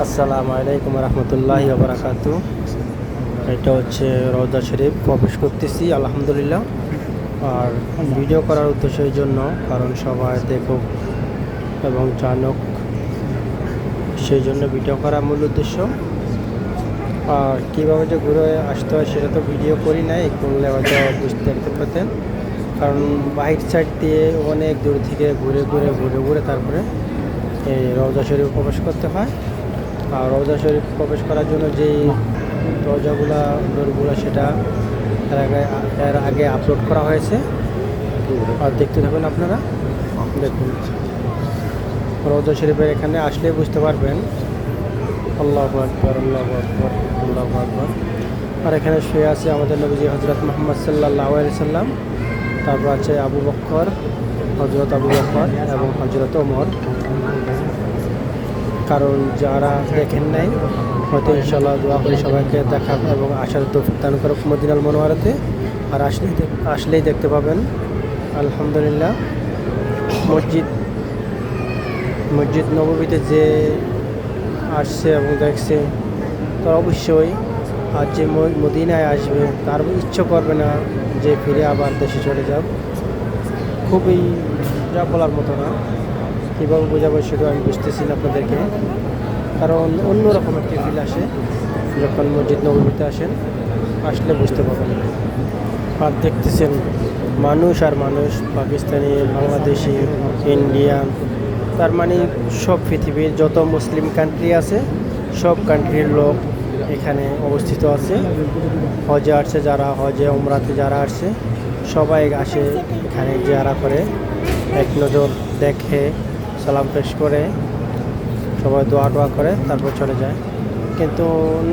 আসসালামু আলাইকুম রহমতুল্লাহি বারাকাতু এটা হচ্ছে রওজা শরীফ। প্রবেশ করতেছি, আলহামদুলিল্লাহ। আর ভিডিও করার উদ্দেশ্য এই জন্য, কারণ সবাই দেখুক এবং জানুক। সেই জন্য ভিডিও করা মূল উদ্দেশ্য। আর কীভাবে যে ঘুরে আসতে হয় সেটা তো ভিডিও করি নাই করলে হয়তো বুঝতে দেখতে পেতেন কারণ বাইক সাইড দিয়ে অনেক দূর থেকে ঘুরে ঘুরে ঘুরে ঘুরে তারপরে এই রওজা শরীফ প্রবেশ করতে হয়। রওজা শরীফ প্রবেশ করার জন্য যেই দরজাগুলা ডোরগুলো সেটা এর আগে এর আগে আপলোড করা হয়েছে। আর দেখতে থাকুন আপনারা। দেখুন। রওজা শরীফের এখানে আসলে বুঝতে পারবেন। আল্লাহ আকবর আল্লাহ আকবর আল্লাহ আকবর। আর এখানে শুয়ে আছে আমাদের নবীজি হজরত মোহাম্মদ সাল্লাহ সাল্লাম। তারপর আছে আবু বক্কর হজরত আবু বক্কর এবং হজরত ওমর। কারণ যারা দেখেন নাই, হয়তো ইনশাল্লাহ দোয়া করে সবাইকে দেখা এবং আসার তৌফিক দান করো মদিনাল মনোয়ারাতে। আর আসলেই আসলেই দেখতে পাবেন, আলহামদুলিল্লাহ, মসজিদ মসজিদ নবমীতে যে আসছে এবং দেখছে তার অবশ্যই আর যে মদিনায় আসবে, তার ইচ্ছে করবে না যে ফিরে আবার দেশে চলে যাব খুবই যা বলার মতো না। কীভাবে বোঝাবো সেটা আমি বুঝতেছি না আপনাদেরকে। কারণ অন্যরকম একটি ফিল আসে যখন মসজিদ নবমীতে আসেন, আসলে বুঝতে পারবেন আর দেখতেছেন মানুষ আর মানুষ, পাকিস্তানি, বাংলাদেশি, ইন্ডিয়ান, তার মানে সব পৃথিবীর যত মুসলিম কান্ট্রি আছে, সব কান্ট্রির লোক এখানে অবস্থিত আছে। হজে আসছে যারা, হজে, উমরাতে যারা আসছে, সবাই আসে এখানে জিয়ারা করে। এক নজর দেখে সালাম পেশ করে সবাই দোয়া টোয়া করে তারপর চলে যায়। কিন্তু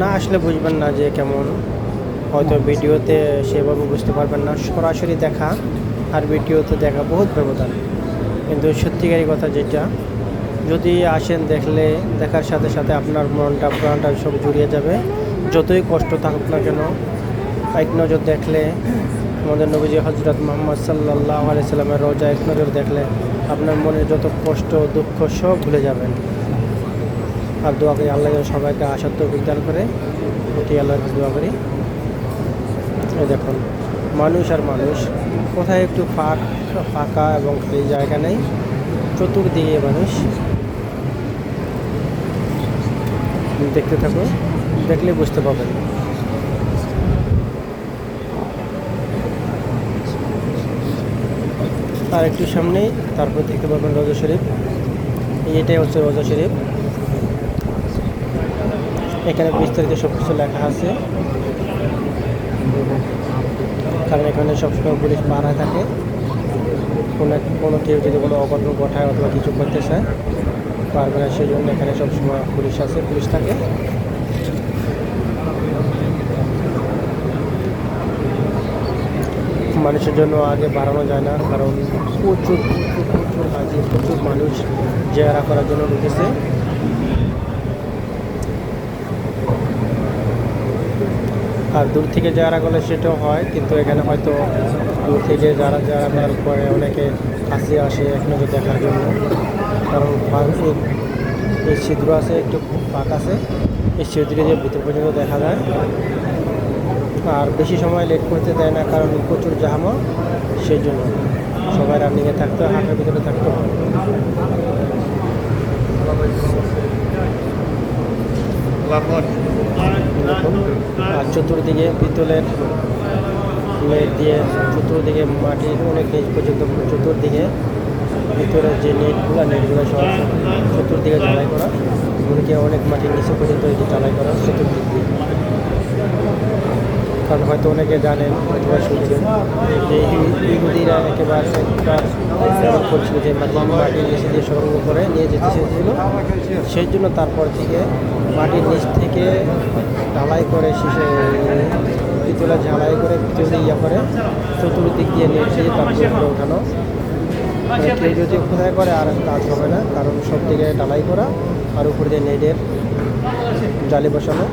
না আসলে বুঝবেন না যে কেমন। হয়তো ভিডিওতে সেভাবে বুঝতে পারবেন না। সরাসরি দেখা আর ভিডিওতে দেখা বহুত ব্যবধান। কিন্তু সত্যিকারই কথা যেটা যদি আসেন দেখলে দেখার সাথে সাথে আপনার মনটা প্রাণটা সব জুড়িয়ে যাবে। যতই কষ্ট থাকুক না কেন এক নজর দেখলে আমাদের নবীজি হজরত মোহাম্মদ সাল্লাহ আলাইসাল্লামের রোজা এক নজর দেখলে আপনার মনে যত কষ্ট, দুঃখ, সব ভুলে যাবেন। আর দোয়া করি আল্লাহ যেন সবাইকে আসার তো বিজ্ঞান করে। এটি আল্লাহর কাছে দোয়া করি। দেখুন, মানুষ আর মানুষ, কোথায় একটু ফাঁক, ফাঁকা এবং এই জায়গা নেই, চতুর্দিকে মানুষ। দেখতে থাকো দেখলে বুঝতে পারবেন। আর একটু সামনেই, তারপর দেখতে পাবেন রোজা শরীফ। এটাই হচ্ছে রোজা শরীফ। এখানে বিস্তারিত সব কিছু লেখা আছে। কারণ এখানে সবসময় পুলিশ পাহারা থাকে। কোনো কোনো কেউ যদি কোনো অঘটন ঘটায় অথবা কিছু করতে চায়, পারবে না সেই জন্য এখানে সবসময় পুলিশ আছে, পুলিশ থাকে। মানুষের জন্য আগে বাড়ানো যায় না, কারণ প্রচুর প্রচুর প্রচুর প্রচুর মানুষ জেয়ারা করার জন্য ঢুকেছে। আর দূর থেকে যারা করলে সেটাও হয়, কিন্তু এখানে হয়তো দূর থেকে যারা যারা করার পরে অনেকে কাছে আসে নজর দেখার জন্য। কারণ এই- ছিদ্র আছে, একটু ফাঁক আছে, এই ছিদ্রে যে ভিতর পর্যন্ত দেখা যায়। আর বেশি সময় লেট করতে দেয় না কারণ প্রচুর জাহামা সেই জন্য সবাই রানিংয়ে থাকতে হয় ভিতরে থাকতে হয়। আর চতুর্দিকে পিতলের নেট দিয়ে চতুর্দিকে মাটির অনেক নিচ পর্যন্ত, চতুর্দিকে ভিতরের যে নেটগুলো নেটগুলো সব চতুর্দিকে ঝালাই করা এমনকি অনেক মাটির নিচে পর্যন্ত এটি যে করা, চতুর্দিক দিয়ে। কারণ হয়তো অনেকে জানেন, অথবা শুনছেন, যে ইহু- ইহুদিরা একেবারে করছিল যে মাটি মাটির নিচে দিয়ে সংগ্রহ করে নিয়ে যেতে চেয়েছিল। সেই জন্য তারপর থেকে মাটির নিচ থেকে ঢালাই করে শিশে পিতলে ঝালাই করে পিতলে ইয়া করে চতুর্দিক দিয়ে নিয়ে এসে তারপর উপরে ওঠানো কেউ যদি কোথায় করে, আর কাজ হবে না, কারণ সব দিকে ঢালাই করা আর উপর দিয়ে নেটের জালি বসানো,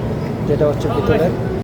যেটা হচ্ছে পিতলের।